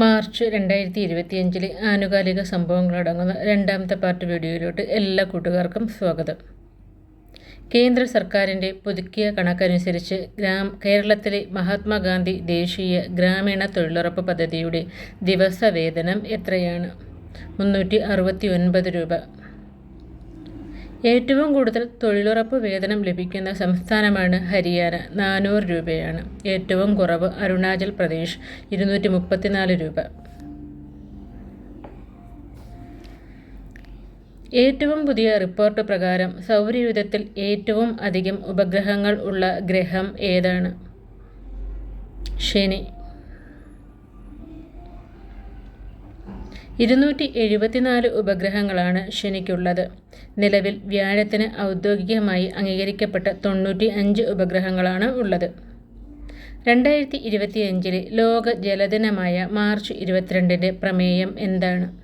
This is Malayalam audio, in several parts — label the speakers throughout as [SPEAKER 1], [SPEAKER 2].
[SPEAKER 1] മാർച്ച് രണ്ടായിരത്തി ഇരുപത്തിയഞ്ചിലെ ആനുകാലിക സംഭവങ്ങളടങ്ങുന്ന രണ്ടാമത്തെ പാർട്ട് വീഡിയോയിലോട്ട് എല്ലാ കൂട്ടുകാർക്കും സ്വാഗതം. കേന്ദ്ര സർക്കാരിന്റെ പുതുക്കിയ കണക്കനുസരിച്ച് ഗ്രാം കേരളത്തിലെ മഹാത്മാഗാന്ധി ദേശീയ ഗ്രാമീണ തൊഴിലുറപ്പ് പദ്ധതിയുടെ ദിവസവേതനം എത്രയാണ്? മുന്നൂറ്റി അറുപത്തി ഒൻപത് രൂപ. ഏറ്റവും കൂടുതൽ തൊഴിലുറപ്പ് വേതനം ലഭിക്കുന്ന സംസ്ഥാനമാണ് ഹരിയാന. നാനൂറ് രൂപയാണ്. ഏറ്റവും കുറവ് അരുണാചൽ പ്രദേശ്. ഇരുന്നൂറ്റി മുപ്പത്തിനാല് രൂപ. ഏറ്റവും പുതിയ റിപ്പോർട്ട് പ്രകാരം സൗരയുധത്തിൽ ഏറ്റവും അധികം ഉപഗ്രഹങ്ങൾ ഉള്ള ഗ്രഹം ഏതാണ്? ശനി. ഇരുന്നൂറ്റി എഴുപത്തിനാല് ഉപഗ്രഹങ്ങളാണ് ശനിക്കുള്ളത്. നിലവിൽ വ്യാഴത്തിന് ഔദ്യോഗികമായി അംഗീകരിക്കപ്പെട്ട തൊണ്ണൂറ്റി അഞ്ച് ഉപഗ്രഹങ്ങളാണ് ഉള്ളത്. രണ്ടായിരത്തി ഇരുപത്തിയഞ്ചിലെ ലോക ജലദിനമായ മാർച്ച് ഇരുപത്തിരണ്ടിന്റെ പ്രമേയം എന്താണ്?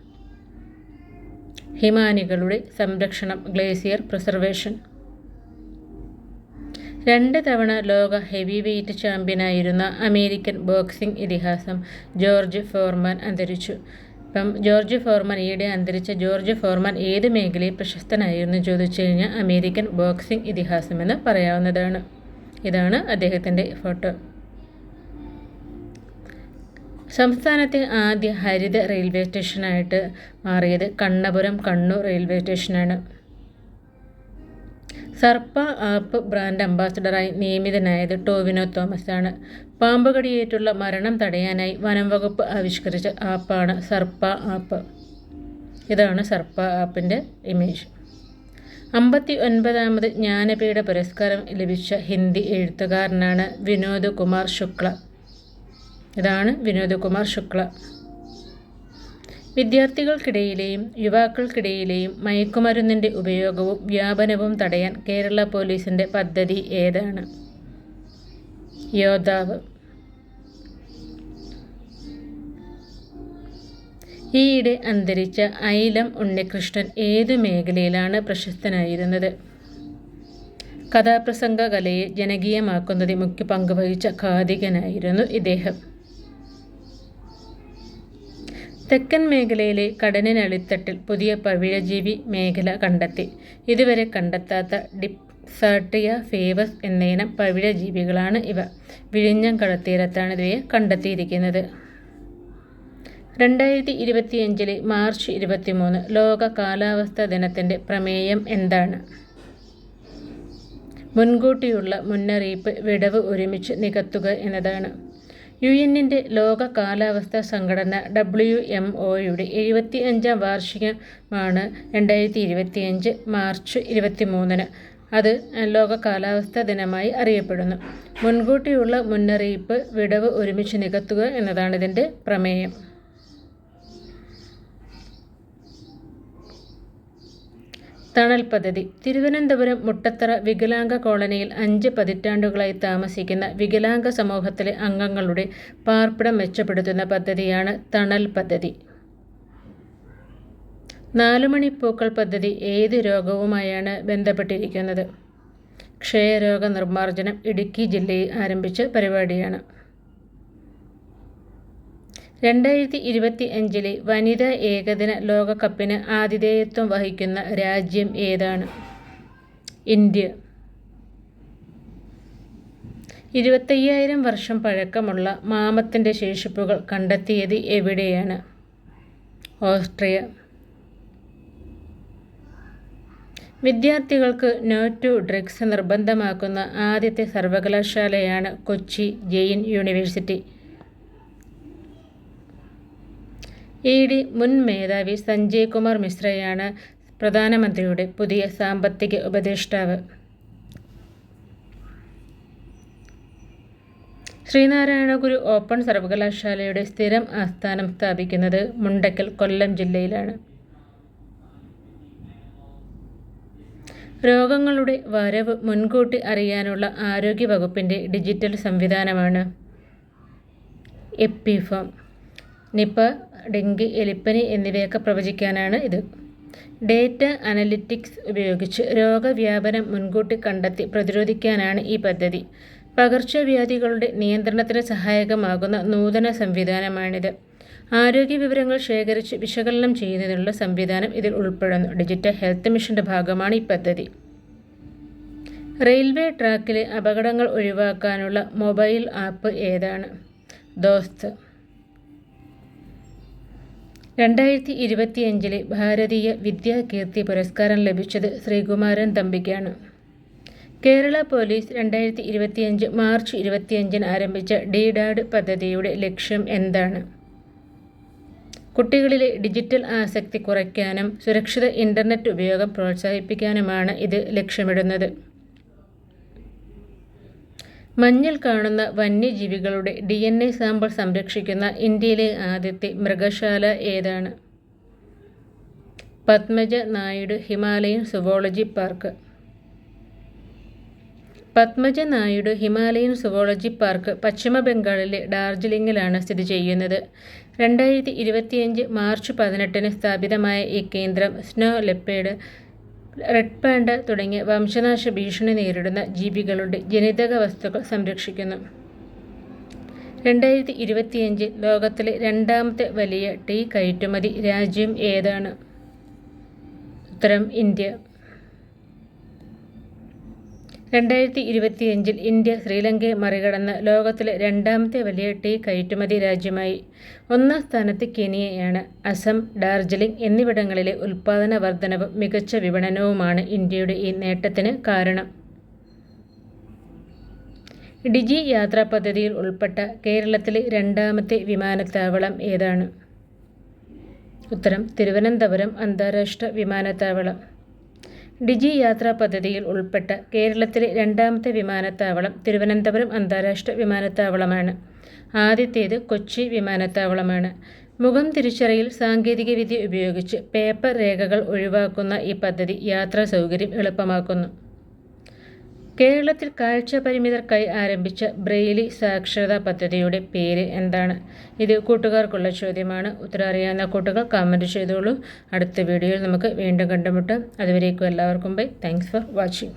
[SPEAKER 1] ഹിമാനികളുടെ സംരക്ഷണം ഗ്ലേസിയർ പ്രിസർവേഷൻ. രണ്ട് തവണ ലോക ഹെവി വെയ്റ്റ് ചാമ്പ്യനായിരുന്ന അമേരിക്കൻ ബോക്സിംഗ് ഇതിഹാസം ജോർജ് ഫോർമാൻ അന്തരിച്ചു. ഇപ്പം ജോർജ് ഫോർമൻ ഈയിടെ അന്തരിച്ച ജോർജ് ഫോർമൻ ഏത് മേഖലയിൽ പ്രശസ്തനായിരുന്നു ചോദിച്ചു കഴിഞ്ഞാൽ അമേരിക്കൻ ബോക്സിംഗ് ഇതിഹാസമെന്ന് പറയാവുന്നതാണ്. ഇതാണ് അദ്ദേഹത്തിന്റെ ഫോട്ടോ. സംസ്ഥാനത്തെ ആദ്യ ഹരിത റെയിൽവേ സ്റ്റേഷനായിട്ട് മാറിയത് കണ്ണപുരം കണ്ണൂർ റെയിൽവേ സ്റ്റേഷനാണ്. സർപ്പ ആപ്പ് ബ്രാൻഡ് അംബാസഡറായി നിയമിതനായത് ടോവിനോ തോമസ് ആണ് പാമ്പുകടിയേറ്റുള്ള മരണം തടയാനായി വനം വകുപ്പ് ആവിഷ്കരിച്ച ആപ്പാണ് സർപ്പ ആപ്പ്. ഇതാണ് സർപ്പ ആപ്പിന്റെ ഇമേജ്. അമ്പത്തി ഒൻപതാമത് ജ്ഞാനപീഠ പുരസ്കാരം ലഭിച്ച ഹിന്ദി എഴുത്തുകാരനാണ് വിനോദ് കുമാർ ശുക്ല. ഇതാണ് വിനോദ് കുമാർ ശുക്ല. വിദ്യാർത്ഥികൾക്കിടയിലെയും യുവാക്കൾക്കിടയിലെയും മയക്കുമരുന്നിന്റെ ഉപയോഗവും വ്യാപനവും തടയാൻ കേരള പോലീസിന്റെ പദ്ധതി ഏതാണ്? യോദ്ധാവ്. ഈയിടെ അന്തരിച്ച ഐലം ഉണ്ണികൃഷ്ണൻ ഏതു മേഖലയിലാണ് പ്രശസ്തനായിരുന്നത്? കഥാപ്രസംഗ കലയെ ജനകീയമാക്കുന്നതിൽ മുഖ്യ പങ്കുവഹിച്ച ഖാദികനായിരുന്നു ഇദ്ദേഹം. തെക്കൻ മേഖലയിലെ കടലിനടിത്തട്ടിൽ പുതിയ പവിഴജീവി മേഖല കണ്ടെത്തി. ഇതുവരെ കണ്ടെത്താത്ത ഡിപ്സാട്ടിയ ഫേവസ് എന്നയിനം പവിഴജീവികളാണ് ഇവ. വിഴിഞ്ഞം കടത്തീരത്താണ് ഇവയെ കണ്ടെത്തിയിരിക്കുന്നത്. രണ്ടായിരത്തി ഇരുപത്തിയഞ്ചിലെ മാർച്ച് ഇരുപത്തിമൂന്ന് ലോക കാലാവസ്ഥാ ദിനത്തിന്റെ പ്രമേയം എന്താണ്? മുൻകൂട്ടിയുള്ള മുന്നറിയിപ്പ് വിടവ് ഒരുമിച്ച് നികത്തുക എന്നതാണ്. യു എന്നിന്റെ ലോക കാലാവസ്ഥാ സംഘടന ഡബ്ല്യു എം ഒയുടെ എഴുപത്തി അഞ്ചാം വാർഷികമാണ് രണ്ടായിരത്തി ഇരുപത്തിയഞ്ച് മാർച്ച് ഇരുപത്തി മൂന്നിന് അത് ലോക കാലാവസ്ഥാ ദിനമായി അറിയപ്പെടുന്നു. മുൻകൂട്ടിയുള്ള മുന്നറിയിപ്പ് വിടവ് ഒരുമിച്ച് നികത്തുക എന്നതാണ് ഇതിന്റെ പ്രമേയം. തണൽ പദ്ധതി. തിരുവനന്തപുരം മുട്ടത്തറ വികലാംഗ കോളനിയിൽ അഞ്ച് പതിറ്റാണ്ടുകളായി താമസിക്കുന്ന വികലാംഗ സമൂഹത്തിലെ അംഗങ്ങളുടെ പാർപ്പിടം മെച്ചപ്പെടുത്തുന്ന പദ്ധതിയാണ് തണൽ പദ്ധതി. നാലുമണി നാലുമണിപ്പൂക്കൾ പദ്ധതി ഏത് രോഗവുമായാണ് ബന്ധപ്പെട്ടിരിക്കുന്നത്? ക്ഷയരോഗ നിർമ്മാർജനം ഇടുക്കി ജില്ലയിൽ ആരംഭിച്ച പരിപാടിയാണ്. രണ്ടായിരത്തി ഇരുപത്തി അഞ്ചിലെ വനിതാ ഏകദിന ലോകകപ്പിന് ആതിഥേയത്വം വഹിക്കുന്ന രാജ്യം ഏതാണ്? ഇന്ത്യ. ഇരുപത്തയ്യായിരം വർഷം പഴക്കമുള്ള മാമത്തിന്റെ ശേഷിപ്പുകൾ കണ്ടെത്തിയത് എവിടെയാണ്? ഓസ്ട്രിയ. വിദ്യാർത്ഥികൾക്ക് നോ ടു ഡ്രഗ്സ് നിർബന്ധമാക്കുന്ന ആദ്യത്തെ സർവകലാശാലയാണ് Kochi Jain university. E D മുൻ മേധാവി സഞ്ജയ് കുമാർ മിശ്രയാണ് പ്രധാനമന്ത്രിയുടെ പുതിയ സാമ്പത്തിക ഉപദേഷ്ടാവ്. ശ്രീനാരായണ ഗുരു ഓപ്പൺ സർവകലാശാലയുടെ സ്ഥിരം ആസ്ഥാനം സ്ഥാപിക്കുന്നത് മുണ്ടക്കൽ കൊല്ലം ജില്ലയിലാണ്. രോഗങ്ങളുടെ വരവ് മുൻകൂട്ടി അറിയാനുള്ള ആരോഗ്യവകുപ്പിന്റെ ഡിജിറ്റൽ സംവിധാനമാണ് എപ്പിഫോം. നിപ്പ ഡെങ്കി എലിപ്പനി എന്നിവയൊക്കെ പ്രവചിക്കാനാണ് ഇത്. ഡേറ്റ അനലിറ്റിക്സ് ഉപയോഗിച്ച് രോഗവ്യാപനം മുൻകൂട്ടി കണ്ടെത്തി പ്രതിരോധിക്കാനാണ് ഈ പദ്ധതി. പകർച്ചവ്യാധികളുടെ നിയന്ത്രണത്തിന് സഹായകമാകുന്ന നൂതന സംവിധാനമാണിത്. ആരോഗ്യ വിവരങ്ങൾ ശേഖരിച്ച് വിശകലനം ചെയ്യുന്നതിനുള്ള സംവിധാനം ഇതിൽ ഉൾപ്പെടുന്നു. ഡിജിറ്റൽ ഹെൽത്ത് മിഷന്റെ ഭാഗമാണ് ഈ പദ്ധതി. റെയിൽവേ ട്രാക്കിലെ അപകടങ്ങൾ ഒഴിവാക്കാനുള്ള മൊബൈൽ ആപ്പ് ഏതാണ്? ദോസ്ത് രണ്ടായിരത്തി ഇരുപത്തിയഞ്ചിലെ ഭാരതീയ വിദ്യാകീർത്തി പുരസ്കാരം ലഭിച്ചത് ശ്രീകുമാരൻ തമ്പിക്കാണ്. കേരള പോലീസ് രണ്ടായിരത്തി ഇരുപത്തിയഞ്ച് മാർച്ച് ഇരുപത്തിയഞ്ചിന് ആരംഭിച്ച ഡിഡാഡ് പദ്ധതിയുടെ ലക്ഷ്യം എന്താണ്? കുട്ടികളിലെ ഡിജിറ്റൽ ആസക്തി കുറയ്ക്കാനും സുരക്ഷിത ഇന്റർനെറ്റ് ഉപയോഗം പ്രോത്സാഹിപ്പിക്കാനുമാണ് ഇത് ലക്ഷ്യമിടുന്നത്. മഞ്ഞിൽ കാണുന്ന വന്യജീവികളുടെ ഡി എൻ എ സാമ്പിൾ സംരക്ഷിക്കുന്ന ഇന്ത്യയിലെ ആദ്യത്തെ മൃഗശാല ഏതാണ്? Padmaja Naidu Himalayan zoology park. Padmaja Naidu Himalayan zoology park പശ്ചിമ ബംഗാളിലെ ഡാർജിലിംഗിലാണ് സ്ഥിതി ചെയ്യുന്നത്. രണ്ടായിരത്തി ഇരുപത്തിയഞ്ച് മാർച്ച് പതിനെട്ടിന് സ്ഥാപിതമായ ഈ കേന്ദ്രം സ്നോ ലെപ്പേഡ് റെഡ് പാൻഡ തുടങ്ങിയ വംശനാശ ഭീഷണി നേരിടുന്ന ജീവികളുടെ ജനിതക വസ്തുക്കൾ സംരക്ഷിക്കുന്നു. രണ്ടായിരത്തി ഇരുപത്തിയഞ്ച് ലോകത്തിലെ രണ്ടാമത്തെ വലിയ ടീ കയറ്റുമതി രാജ്യം ഏതാണ്? ഉത്തരം ഇന്ത്യ. രണ്ടായിരത്തി ഇരുപത്തിയഞ്ചിൽ ഇന്ത്യ ശ്രീലങ്കയെ മറികടന്ന് ലോകത്തിലെ രണ്ടാമത്തെ വലിയ ടീ കയറ്റുമതി രാജ്യമായി. ഒന്നാം സ്ഥാനത്ത് കെനിയയാണ്. അസം ഡാർജിലിംഗ് എന്നിവിടങ്ങളിലെ ഉൽപ്പാദന വർധനവും മികച്ച വിപണനവുമാണ് ഇന്ത്യയുടെ ഈ നേട്ടത്തിന് കാരണം. ഡിജി യാത്രാ പദ്ധതിയിൽ ഉൾപ്പെട്ട കേരളത്തിലെ രണ്ടാമത്തെ വിമാനത്താവളം ഏതാണ്? ഉത്തരം തിരുവനന്തപുരം അന്താരാഷ്ട്ര വിമാനത്താവളം. ഡിജി യാത്രാ പദ്ധതിയിൽ ഉൾപ്പെട്ട കേരളത്തിലെ രണ്ടാമത്തെ വിമാനത്താവളം തിരുവനന്തപുരം അന്താരാഷ്ട്ര വിമാനത്താവളമാണ്. ആദ്യത്തേത് കൊച്ചി വിമാനത്താവളമാണ്. മുഖം തിരിച്ചറിയൽ സാങ്കേതികവിദ്യ ഉപയോഗിച്ച് പേപ്പർ രേഖകൾ ഒഴിവാക്കുന്ന ഈ പദ്ധതി യാത്രാ സൗകര്യം എളുപ്പമാക്കുന്നു. കേരളത്തിൽ കാഴ്ച പരിമിതർക്കായി ആരംഭിച്ച ബ്രെയിലി സാക്ഷരതാ പദ്ധതിയുടെ പേര് എന്താണ്? ഇത് കൂട്ടുകാർക്കുള്ള ചോദ്യമാണ്. ഉത്തരം അറിയാവുന്ന കൂട്ടുകൾ കമന്റ് ചെയ്തോളൂ. അടുത്ത വീഡിയോയിൽ നമുക്ക് വീണ്ടും കണ്ടുമുട്ടാം. അതുവരേക്കും എല്ലാവർക്കും ബൈ. Thanks for watching